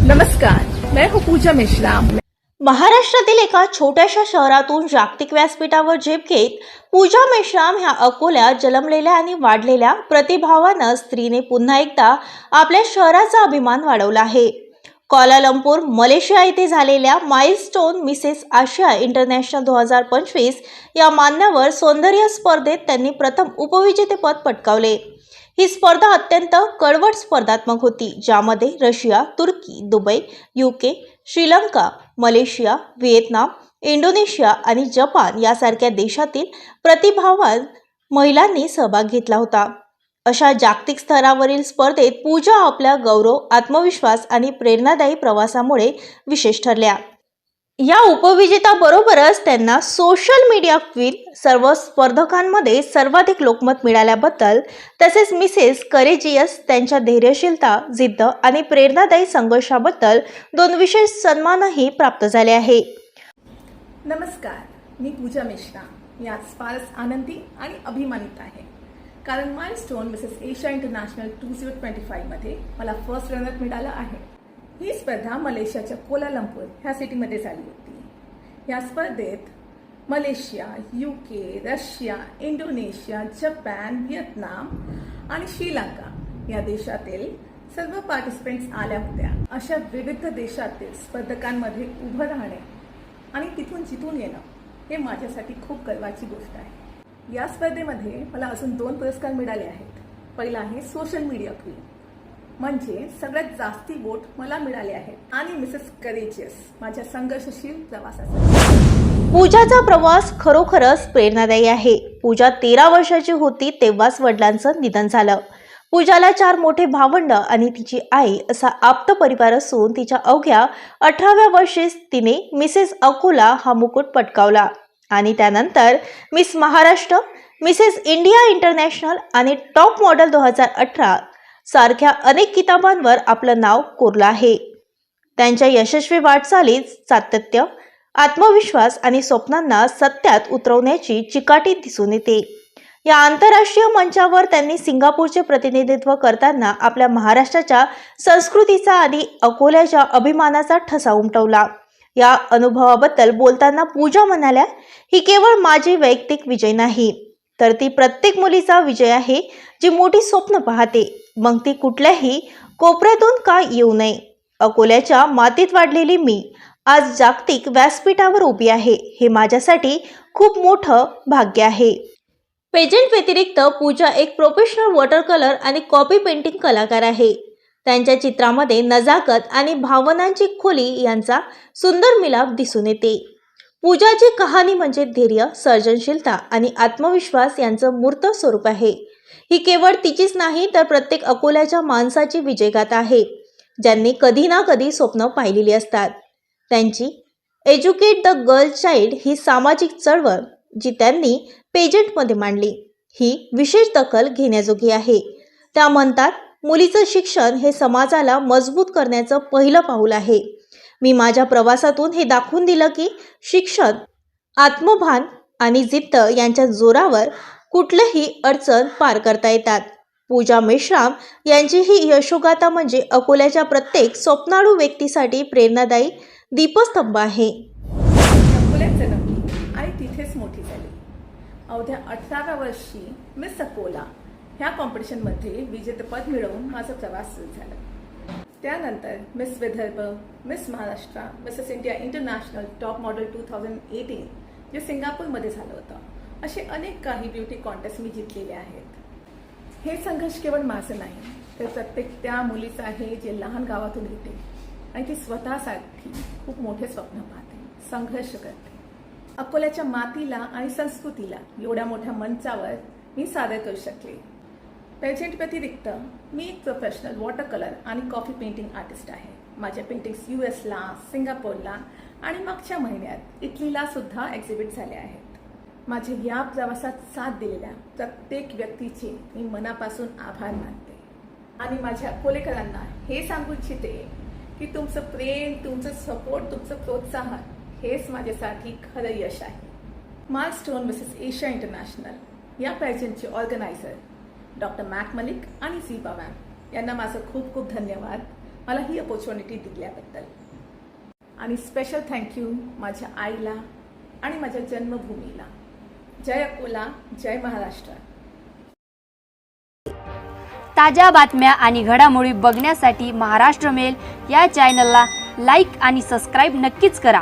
नमस्कार मैं हूँ पूजा मिश्रा। महाराष्ट्रातील एका छोट्याशा शहरातून जागतिक व्यासपीठावर झेप घेत पूजा मेश्राम ह्या अकोल्या जन्मलेल्या आणि वाढलेल्या प्रतिभावानं स्त्रीने पुन्हा एकदा आपल्या शहराचा अभिमान वाढवला आहे. कॉलालंपूर मलेशिया येथे झालेल्या माइलस्टोन मिसेस आशिया इंटरनॅशनल दोन हजार पंचवीस या मान्यावर सौंदर्य स्पर्धेत त्यांनी प्रथम उपविजेतेपद पटकावले. ही स्पर्धा अत्यंत कडवट स्पर्धात्मक होती ज्यामध्ये रशिया तुर्की Dubai UK Sri Lanka Malaysia Vietnam Indonesia आणि जपान यासारख्या देशातील प्रतिभावान महिलांनी सहभाग घेतला होता. अशा जागतिक स्तरावरील स्पर्धेत पूजा आपल्या गौरव आत्मविश्वास आणि प्रेरणादायी प्रवासामुळे विशेष ठरल्या. या उपविजेत्याबरोबरच त्यांना सोशल मीडिया क्वीन सर्व स्पर्धकांमध्ये सर्वाधिक लोकमत मिळाल्याबद्दल तसेच मिसेस करेजियस त्यांच्या धैर्यशीलता जिद्द आणि प्रेरणादायी संघर्षाबद्दल दोन विशेष सन्मानही प्राप्त झाले आहे. नमस्कार मी पूजा मिश्रा मी आज फारच आनंदी आणि अभिमानित आहे. कारण my stone Mrs Asia International two zero twenty फाईव्हमध्ये मला फर्स्ट रनर मिळालं आहे. ही स्पर्धा मलेशियाच्या कोलालंपूर ह्या सिटीमध्ये झाली होती. या स्पर्धेत Malaysia UK Russia Indonesia Japan Vietnam आणि श्रीलंका या देशातील सर्व पार्टिसिपेंट्स आल्या होत्या. अशा विविध देशातील स्पर्धकांमध्ये उभं राहणे आणि तिथून जिथून येणं हे माझ्यासाठी खूप गर्वाची गोष्ट आहे. या स्पर्धेमध्ये मला अजून दोन पुरस्कार मिळाले आहेत. पहिला आहे सोशल मीडिया क्वीन म्हणजे सगळ्यात जास्ती वोट मला मिळाले आहेत आणि मिसेस करेजियस माझ्या संघर्षशील प्रवासाचा पूजाचा प्रवास खरोखरच प्रेरणादायी आहे. पूजा तेरा वर्षाची होती तेव्हाच वडिलांचं निधन झालं. पूजाला चार मोठे भावंड आणि तिची आई असा आप्त परिवार असून तिच्या अवघ्या अठराव्या वर्षीच तिने मिसेस अकोला हा मुकुट पटकावला. आणि त्यानंतर Miss Maharashtra Mrs India International आणि टॉप मॉडेल दोन हजार अठरा सारख्या अनेक किताबांवर आपलं नाव कोरलं आहे. त्यांच्या यशस्वी वाटचालीत सातत्य आत्मविश्वास आणि स्वप्नांना सत्यात उतरवण्याची चिकाटी दिसून येते. या आंतरराष्ट्रीय मंचावर त्यांनी सिंगापूरचे प्रतिनिधित्व करताना आपल्या महाराष्ट्राच्या संस्कृतीचा आणि अकोल्याच्या अभिमानाचा ठसा उमटवला. या अनुभवाबद्दल बोलताना पूजा म्हणाल्या ही केवळ माझी वैयक्तिक विजय नाही. तर ती प्रत्येक मुलीचा विजय आहे जी मोठी स्वप्न पाहते. मग ती कुठल्याही कोपऱ्यातून का येऊ नये? अकोल्याच्या मातीत वाढलेली मी आज जागतिक व्यासपीठावर उभी आहे हे माझ्यासाठी खूप मोठं भाग्य आहे. पेजंट व्यतिरिक्त पूजा एक प्रोफेशनल वॉटर कलर आणि कॉपी पेंटिंग कलाकार आहे. त्यांच्या चित्रामध्ये नजाकत आणि भावनांची खोली यांचा सुंदर मिलाप दिसून येते. पूजाची कहाणी म्हणजे धैर्य सर्जनशीलता आणि आत्मविश्वास यांचं मूर्त स्वरूप आहे. ही केवळ तिचीच नाही तर प्रत्येक अकोल्याच्या माणसाची विजयगाथा आहे ज्यांनी कधी ना कधी स्वप्न पाहिलेली असतात. त्यांची एज्युकेट द गर्ल चाइल्ड ही सामाजिक चळवळ जी त्यांनी पेजंटमध्ये मांडली. ही विशेष दखल घेण्याजोगी आहे. त्या म्हणतात मुलीचं शिक्षण हे समाजाला मजबूत करण्याचं पहिलं पाऊल आहे. मी माझ्या प्रवासातून हे दाखवून दिलं की शिक्षण आत्मभान आणि जिद्द यांच्या जोरावर कुठलंही अडचण पार करता येतात. पूजा मेश्राम यांची ही यशोगाथा म्हणजे अकोल्याच्या प्रत्येक स्वप्नाळू व्यक्तीसाठी प्रेरणादायी दीपस्तंभ आहे. अकोल्यात जन्मली आणि तिथेच मोठी झाली. अवघ्या अठराव्या वर्षी मिस अकोला ह्या कॉम्पिटिशनमध्ये विजेतेपद मिळवून माझा प्रवास सुरू झाला. त्यानंतर Miss Vidarbha Miss Maharashtra Mrs India International top model two thousand eighteen जे सिंगापूरमध्ये झालं होतं. असे अनेक काही ब्युटी कॉन्टेस्ट मी जिंकलेले आहेत. हे संघर्ष केवळ माझं नाही तर प्रत्येक त्या मुलीचं आहे जे लहान गावातून येते आणि ती स्वतःसाठी खूप मोठे स्वप्न पाहते संघर्ष करते. अकोल्याच्या मातीला आणि संस्कृतीला एवढ्या मोठ्या मंचावर मी सादर करू शकले. पेजंट व्यतिरिक्त मी एक प्रोफेशनल वॉटर कलर आणि कॉफी पेंटिंग आर्टिस्ट आहे. माझ्या पेंटिंग्स यू एसला सिंगापूरला आणि मागच्या महिन्यात इटलीला सुद्धा एक्झिबिट झाले आहेत. माझे या प्रवासात साथ दिलेल्या प्रत्येक व्यक्तीचे मी मनापासून आभार मानते. आणि माझ्या कोलेकरांना हे सांगू इच्छिते की तुमचं प्रेम तुमचं सपोर्ट तुमचं प्रोत्साहन हेच माझ्यासाठी खरं यश आहे. माल स्टोन मिसेस एशिया इंटरनॅशनल या पॅजंटचे ऑर्गनायझर डॉक्टर मॅक मलिक आणि झीबा मॅम. यांना माझं खूप खूप धन्यवाद. मला ही अपॉर्च्युनिटी दिल्याबद्दल. आणि स्पेशल थँक्यू माझ्या आईला आणि माझ्या जन्मभूमीला. जय अकोला जय महाराष्ट्र. ताज्या बातम्या आणि घडामोडी बघण्यासाठी महाराष्ट्र मेल या चॅनलला लाईक आणि सबस्क्राईब नक्कीच करा.